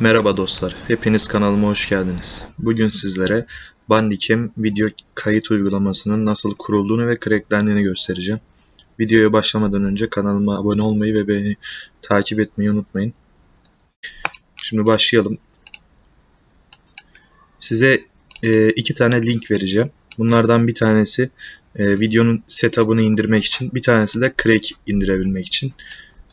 Merhaba dostlar, hepiniz kanalıma hoş geldiniz. Bugün sizlere Bandicam video kayıt uygulamasının nasıl kurulduğunu ve cracklendiğini göstereceğim. Videoya başlamadan önce kanalıma abone olmayı ve beni takip etmeyi unutmayın. Şimdi başlayalım. Size e, iki tane link vereceğim. Bunlardan bir tanesi e, videonun setup'ını indirmek için, bir tanesi de crack indirebilmek için.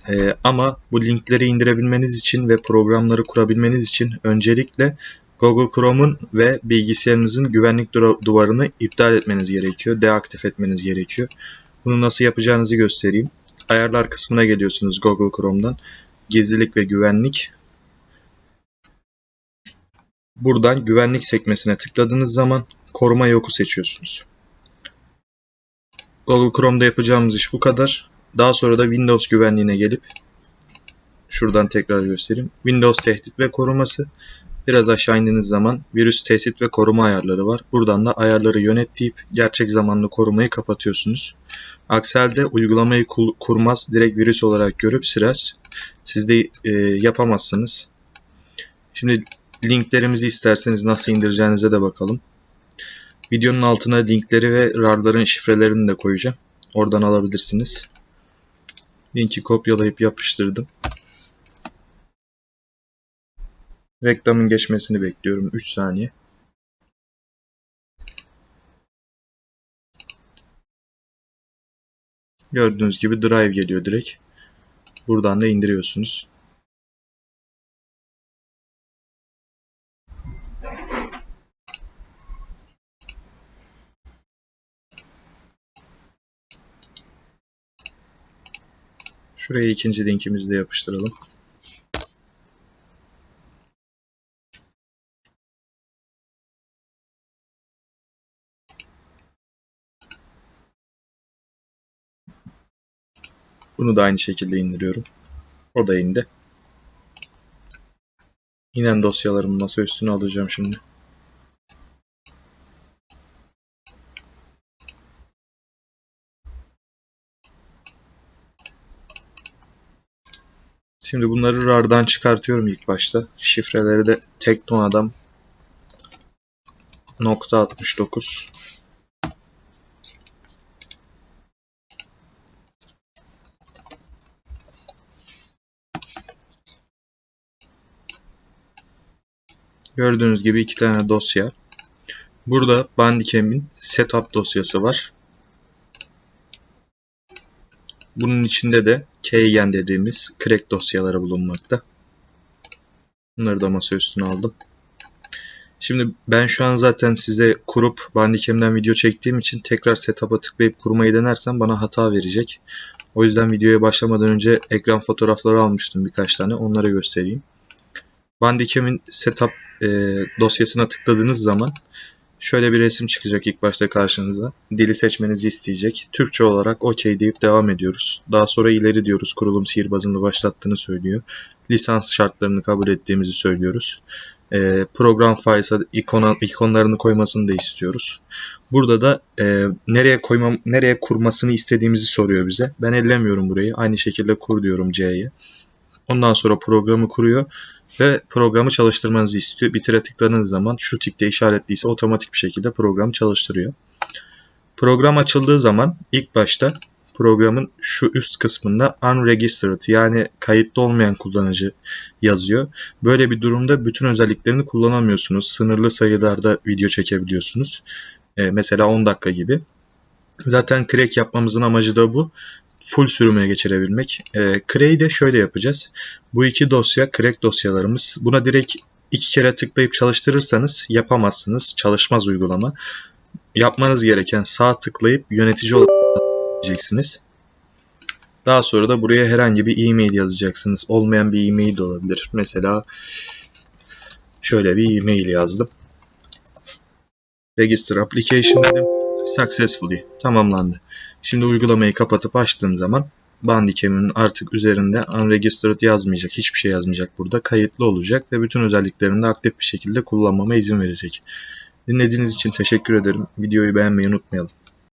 Ee, ama bu linkleri indirebilmeniz için ve programları kurabilmeniz için öncelikle Google Chrome'un ve bilgisayarınızın güvenlik du- duvarını iptal etmeniz gerekiyor. Deaktif etmeniz gerekiyor. Bunu nasıl yapacağınızı göstereyim. Ayarlar kısmına geliyorsunuz Google Chrome'dan. Gizlilik ve güvenlik. Buradan güvenlik sekmesine tıkladığınız zaman koruma yoku seçiyorsunuz. Google Chrome'da yapacağımız iş bu kadar. Daha sonra da Windows güvenliğine gelip şuradan tekrar göstereyim. Windows tehdit ve koruması. Biraz aşağı indiğiniz zaman virüs tehdit ve koruma ayarları var. Buradan da ayarları yönet deyip gerçek zamanlı korumayı kapatıyorsunuz. Aksi halde uygulamayı kurmaz direkt virüs olarak görüp siler. Siz de e, yapamazsınız. Şimdi linklerimizi isterseniz nasıl indireceğinize de bakalım. Videonun altına linkleri ve RAR'ların şifrelerini de koyacağım. Oradan alabilirsiniz. Linki kopyalayıp yapıştırdım. Reklamın geçmesini bekliyorum 3 saniye. Gördüğünüz gibi Drive geliyor direkt. Buradan da indiriyorsunuz. Şuraya ikinci linkimizi de yapıştıralım. Bunu da aynı şekilde indiriyorum. O da indi. İnen dosyalarımı masa üstüne alacağım şimdi. Şimdi bunları RAR'dan çıkartıyorum ilk başta. Şifreleri de Tekno Adam nokta 69 Gördüğünüz gibi iki tane dosya. Burada Bandicam'in setup dosyası var. Bunun içinde de keygen dediğimiz crack dosyaları bulunmakta. Bunları da masa üstüne aldım. Şimdi ben şu an zaten size kurup Bandicam'den video çektiğim için tekrar setup'a tıklayıp kurmayı denersem bana hata verecek. O yüzden videoya başlamadan önce ekran fotoğrafları almıştım birkaç tane. Onları göstereyim. Bandicam'in setup e, dosyasına tıkladığınız zaman şöyle bir resim çıkacak ilk başta karşınıza. Dili seçmenizi isteyecek. Türkçe olarak OK deyip devam ediyoruz. Daha sonra ileri diyoruz. Kurulum sihirbazını başlattığını söylüyor. Lisans şartlarını kabul ettiğimizi söylüyoruz. E, program files'a ikon, ikonlarını koymasını da istiyoruz. Burada da e, nereye koymam, nereye kurmasını istediğimizi soruyor bize. Ben ellemiyorum burayı. Aynı şekilde kur diyorum C'ye. Ondan sonra programı kuruyor ve programı çalıştırmanızı istiyor. Bitire tıkladığınız zaman şu tikte işaretliyse otomatik bir şekilde programı çalıştırıyor. Program açıldığı zaman ilk başta programın şu üst kısmında unregistered yani kayıtlı olmayan kullanıcı yazıyor. Böyle bir durumda bütün özelliklerini kullanamıyorsunuz. Sınırlı sayılarda video çekebiliyorsunuz. Ee, mesela 10 dakika gibi. Zaten crack yapmamızın amacı da bu full sürümüne geçirebilmek. E, Cray'i de şöyle yapacağız. Bu iki dosya crack dosyalarımız. Buna direkt iki kere tıklayıp çalıştırırsanız yapamazsınız. Çalışmaz uygulama. Yapmanız gereken sağ tıklayıp yönetici olacaksınız. Daha sonra da buraya herhangi bir e-mail yazacaksınız. Olmayan bir e-mail de olabilir. Mesela şöyle bir e-mail yazdım. Register application dedim. Successfully tamamlandı. Şimdi uygulamayı kapatıp açtığım zaman Bandicam'ın artık üzerinde unregistered yazmayacak, hiçbir şey yazmayacak burada. Kayıtlı olacak ve bütün özelliklerini de aktif bir şekilde kullanmama izin verecek. Dinlediğiniz için teşekkür ederim. Videoyu beğenmeyi unutmayalım.